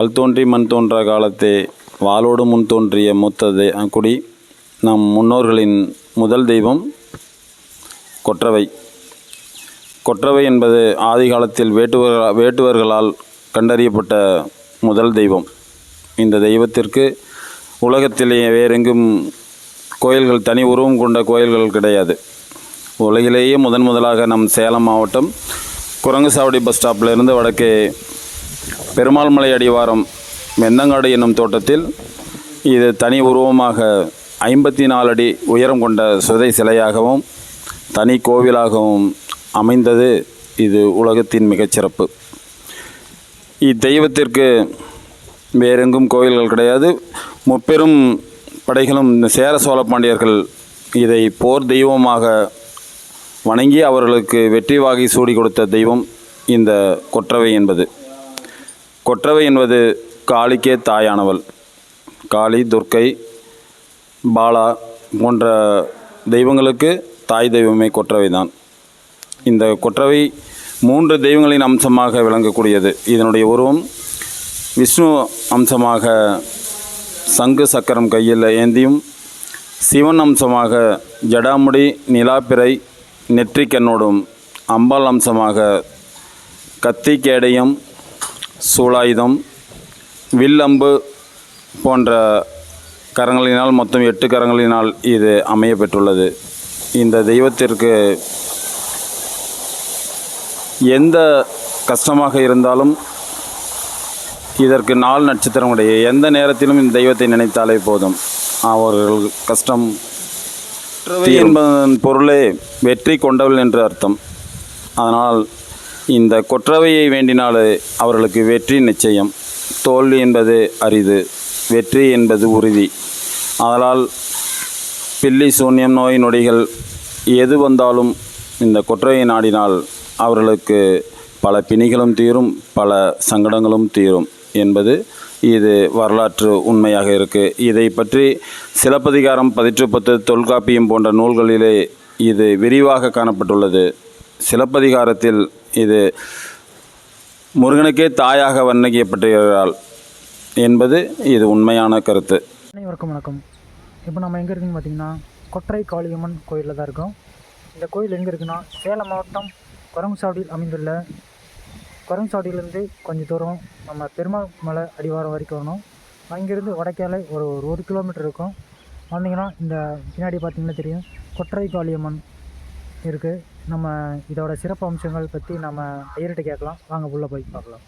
கல் தோன்றி மண் தோன்ற காலத்தே வாளோடு முன் தோன்றிய மூத்த குடி நம் முன்னோர்களின் முதல் தெய்வம் கொற்றவை. கொற்றவை என்பது ஆதி காலத்தில் வேட்டுவர் வேட்டுவர்களால் கண்டறியப்பட்ட முதல் தெய்வம். இந்த தெய்வத்திற்கு உலகத்திலேயே வேறெங்கும் கோயில்கள் தனி உருவம் கொண்ட கோயில்கள் கிடையாது. உலகிலேயே முதன் முதலாக நம் சேலம் மாவட்டம் குரங்குசாவடி பஸ் ஸ்டாப்பிலிருந்து வடக்கே பெருமாள்மலை அடிவாரம் மெந்தங்காடு என்னும் தோட்டத்தில் இது தனி உருவமாக ஐம்பத்தி நாலு அடி உயரம் கொண்ட சுதை சிலையாகவும் தனி கோவிலாகவும் அமைந்தது இது உலகத்தின் மிகச்சிறப்பு இத்தெய்வத்திற்கு வேறெங்கும் கோவில்கள் கிடையாது. முப்பெரும் படைகளும் இந்த சேர சோழ பாண்டியர்கள் இதை போர் தெய்வமாக வணங்கி அவர்களுக்கு வெற்றி வாகை சூடி கொடுத்த தெய்வம் இந்த கொற்றவை என்பது. கொற்றவை என்பது காளிக்கே தாயானவள். காளி துர்க்கை பாலா போன்ற தெய்வங்களுக்கு தாய் தெய்வமே கொற்றவை தான் இந்த கொற்றவை மூன்று தெய்வங்களின் அம்சமாக விளங்கக்கூடியது. இதனுடைய உருவம் விஷ்ணு அம்சமாக சங்கு சக்கரம் கையில் ஏந்தியும் சிவன் அம்சமாக ஜடாமுடி நிலாப்பிறை நெற்றிக்கண்ணோடும் அம்பாள் அம்சமாக கத்தி கேடயம் சூலாயுதம் வில்லம்பு போன்ற கரங்களினால் மொத்தம் எட்டு கரங்களினால் இது அமைய பெற்றுள்ளது. இந்த தெய்வத்திற்கு எந்த கஷ்டமாக இருந்தாலும் இதற்கு நாள் நட்சத்திரம் கிடையாது எந்த நேரத்திலும் இந்த தெய்வத்தை நினைத்தாலே போதும். அவர்கள் கஷ்டம் என்பதன் பொருளே வெற்றி கொண்டவள் என்று அர்த்தம். அதனால் இந்த கொற்றவையை வேண்டினாலே அவர்களுக்கு வெற்றி நிச்சயம். தோல்வி என்பது அரிது வெற்றி என்பது உறுதி. அதனால் பில்லி சூன்யம் நோய் நொடிகள் எது வந்தாலும் இந்த கொற்றவையை நாடினால் அவர்களுக்கு பல பிணிகளும் தீரும் பல சங்கடங்களும் தீரும் என்பது இது வரலாற்று உண்மையாக இருக்குது இதை பற்றி சிலப்பதிகாரம் பதிற்று பத்து தொல்காப்பியம் போன்ற நூல்களிலே இது விரிவாக காணப்பட்டுள்ளது. சிலப்பதிகாரத்தில் இது முருகனுக்கே தாயாக வர்ணிக்கப்பட்டிருக்கிறாள் என்பது இது உண்மையான கருத்து. அனைவருக்கும் வணக்கம். இப்போ நம்ம எங்கே இருக்குன்னு பார்த்தீங்கன்னா கொற்றை காளியம்மன் கோயிலில் தான் இருக்கோம். இந்த கோயில் எங்கே இருக்குன்னா சேலம் மாவட்டம் குரங்குசாவடியில் அமைந்துள்ள குரங்குசாவடியிலேருந்து கொஞ்சம் தூரம் நம்ம பெருமாள் மலை அடிவாரம் வரைக்கும் வரணும். அங்கேருந்து வடக்கேலை ஒரு ஒரு ஒரு கிலோமீட்டர் இருக்கும். வந்தீங்கன்னா இந்த பின்னாடி பார்த்தீங்கன்னா தெரியும் கொற்றை காளியம்மன் இருக்குது நம்ம இதோட சிறப்பு அம்சங்கள் பற்றி நம்ம ஐயர்கிட்ட கேட்கலாம். வாங்க உள்ளே போய் பார்க்கலாம்.